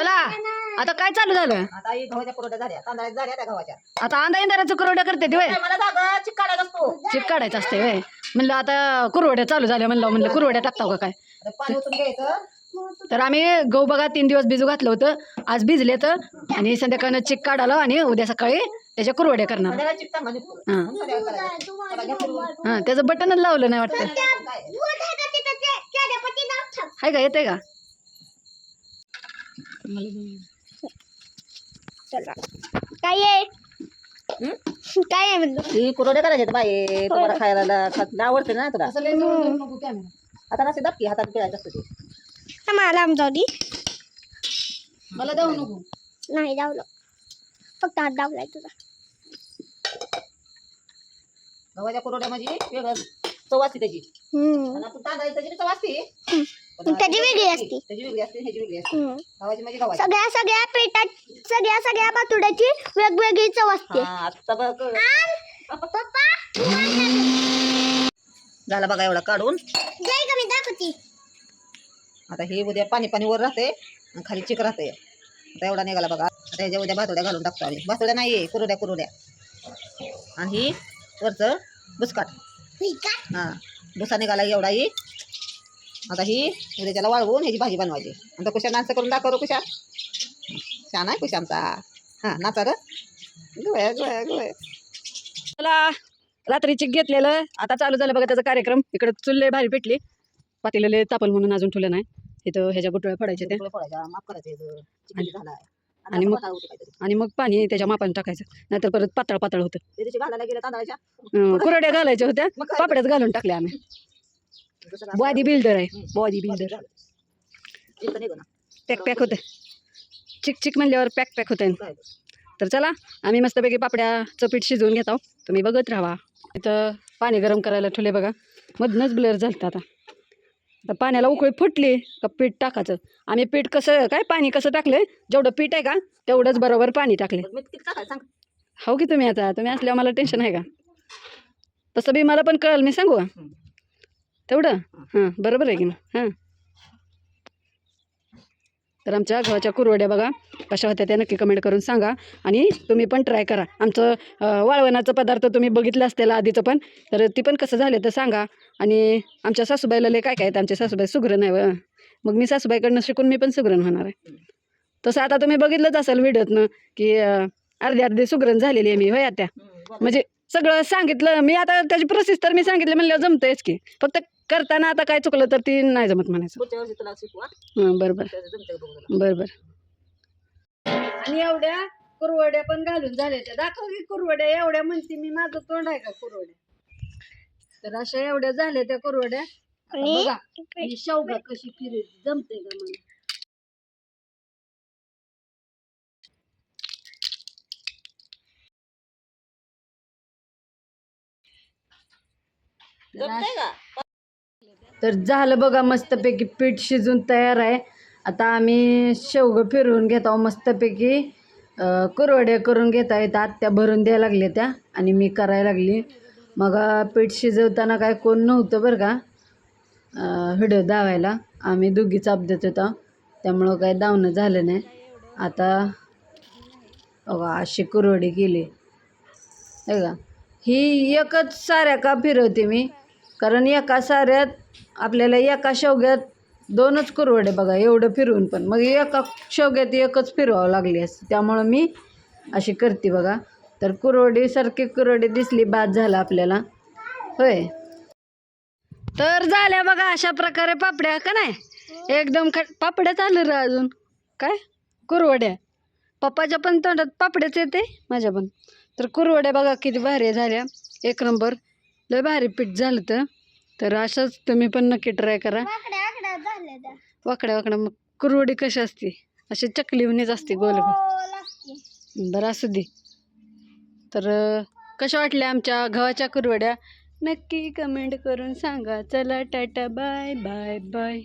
चला आता काय चालू झालं? आता ही गव्हाच्या कुरड्या झाल्या तांदळाच्या झाल्या त्या गव्हाच्या. आता अंदा इंदाराचं कुरवड्या करते ते वय मला जागा काढायचा असतो. चिक काढायचं असते वय म्हणलं आता कुरवड्या चालू झाल्या म्हणलं म्हणलं कुरवड्या टाकताव का काय? आता पाणी ओतून घ्यायचं. तर आम्ही गहू बघा तीन दिवस भिजू घातलं होतं. आज भिजले तर आणि संध्याकाळनं चिक काढालं आणि उद्या सकाळी त्याच्या कुरवड्या करणार. चांगला निघतो. हां. संध्याकाळी करायचं. थोडा घ्या फिरवून. हां त्याचं बटनच लावलं नाही वाटतं. काय? आहे का येते का? काय आहे? काय आहे म्हणतो ही कुरड्या करायच्या बाई तुम्हाला खायला आवडते ना तुला. जाऊ. आता नसे दाबकी हातात पिळायचं असतं ते. मला आमचा होती मला जाऊ नको. नाही धावलं फक्त हात धावलाय तुझा. गव्हाच्या कुरड्या म्हणजे वेगळं. चव असते त्याची. हम्म. आणि आपण तांदळाची त्याची चव असते. पण त्याची वेगळी असते. त्याची वेगळी असते ह्याची वेगळी असते. हम्म. गव्हाची म्हणजे गव्हाची. सगळ्या सगळ्या पेटात सगळ्या सगळ्या बातुड्याची वेगवेगळी चव असते. हा, आता बघ. पप्पा झाला बघा एवढा काढून. दाखवती. आता हे उद्या पाणी पाणी वर राहते आणि खाली चिक राहते. आता एवढा निघाला बघा. आता ह्याच्या उद्या भातोड्या घालून टाकतो आम्ही. भातोड्या नाही कुरड्या कुरड्या. आणि ही वरचं बुसकाट. हां. भुसा निघाला एवढा ही. आता ही उद्या त्याला वाळवून ह्याची भाजी बनवायची. आता कुशा नाचा करून दाखव कुशा छान आहे कुशा आमचा. हां नाचा ग गोया गोया गोया चला रात्री चिक घेतलेलं. आता चालू झालं बघा त्याचा कार्यक्रम. इकडे चुल्ले भारी पेटली. पातेलेले तापल म्हणून अजून ठेवलं नाही. इथं ह्याच्या गुटळ्या फोडायच्या त्या. माफ करायचं आणि मग-. आणि मग पाणी त्याच्या मापाने टाकायचं. नाहीतर परत पातळ पातळ होतं. घालायला तांदळाच्या. कुरड्या घालायच्या होत्या? पापड्यात घालून टाकल्या आम्ही. बॉडी बिल्डर आहे. Body builder. पॅक पॅक होतं. चिक चिक म्हणल्यावर पॅक पॅक होतं? तर चला आम्ही मस्तपैकी पापड्याचं पीठ शिजवून घेत आहोत. तुम्ही बघत राहा. इथं पाणी गरम करायला ठेवले बघा. मधनंच ब्लर झालं आता. आता पाण्याला उकळी फुटली का पीठ टाकायचं. आम्ही पीठ कसं काय पाणी कसं टाकलं जेवढं पीठ आहे का तेवढंच बरोबर पाणी टाकले हो की तुम्ही आता तुम्ही असल्यावर मला टेन्शन आहे का? तसं बी मला पण कळलं मी सांगू. तेवढं? हां. बरोबर आहे की ना हां. तर आमच्या गव्हाच्या कुरवड्या बघा कशा होत्या त्या नक्की कमेंट करून सांगा. आणि तुम्ही पण ट्राय करा. आमचं वाळवणाचं पदार्थ तुम्ही बघितलं असतेला आधीचं पण तर ती पण कसं झालं तर सांगा. आणि आमच्या सासूबाईला लय काय काय आहेत? आमच्या सासूबाई सुगरण आहे. मग मी सासूबाईकडनं शिकून मी पण सुगरण होणार आहे. तसं आता तुम्ही बघितलंच असेल व्हिडिओतनं की अर्धी अर्धी सुगरण झालेली आहे मी होय त्या म्हणजे सगळं सांगितलं मी आता त्याची प्रोसेस तर मी सांगितलं म्हणलं जमतंयच की. फक्त करताना आता काय चुकलं तर ती नाही जमत म्हणायचं. पुढच्या वर्षी तुला शिकवा. हां बरं बरं. त्याचं जमतंय का बघू तुला. बरं बरं. आणि एवढ्या कुरवड्या पण घालून झाल्या त्या. दाखव की कुरवड्या एवढ्या म्हणते मी माझं तोंड आहे का कुरवड्या? तर अशा एवढ्या झाल्या त्या कुरवड्या. आता बघा ही शेवगा कशी फिरली जमते का मला? जमतंय का? तर झालं बघा मस्तपैकी पीठ शिजून तयार आहे. आता आम्ही शेवगं फिरवून घेत आहोत मस्तपैकी. कुरवड्या करून घेता येतात त्या भरून द्यायला लागल्या त्या आणि मी करायला लागली. मग पीठ शिजवताना काय कोण नव्हतं बरं का? हिडं दावायला. आम्ही दोघी चाप देत होतो. त्यामुळं काय दावणं झालं नाही. आता बघा अशी कुरवडी केली. हे का ही एकच साऱ्या का फिरवते मी? कारण एका साऱ्यात आपल्याला एका शेवग्यात दोनच कुरवडे बघा एवढं फिरवून पण. मग एका शेवग्यात एकच फिरवावं लागली असते. त्यामुळं मी अशी करते बघा. तर कुरवडीसारखी कुरवडी दिसली बाद झाला आपल्याला. होय. तर झाल्या बघा अशा प्रकारे पापड्या का नाही? एकदम ख पापड्या चालू रे अजून. काय? कुरवड्या. पप्पाच्या पण तोंडात पापड्याच येते माझ्या पण. तर कुरवड्या बघा किती भारी झाल्या. एक नंबर. लय भारी पीठ झालं तर तर असंच तुम्ही पण नक्की ट्राय करा. वाकड्या वाकड्या मग कुरवडी कशी असते? अशी चकलीवणीच असते गोल गोल. बरं असू दे. तर कशा वाटल्या आमच्या गव्हाच्या कुरवड्या? नक्की कमेंट करून सांगा. चला टाटा बाय बाय बाय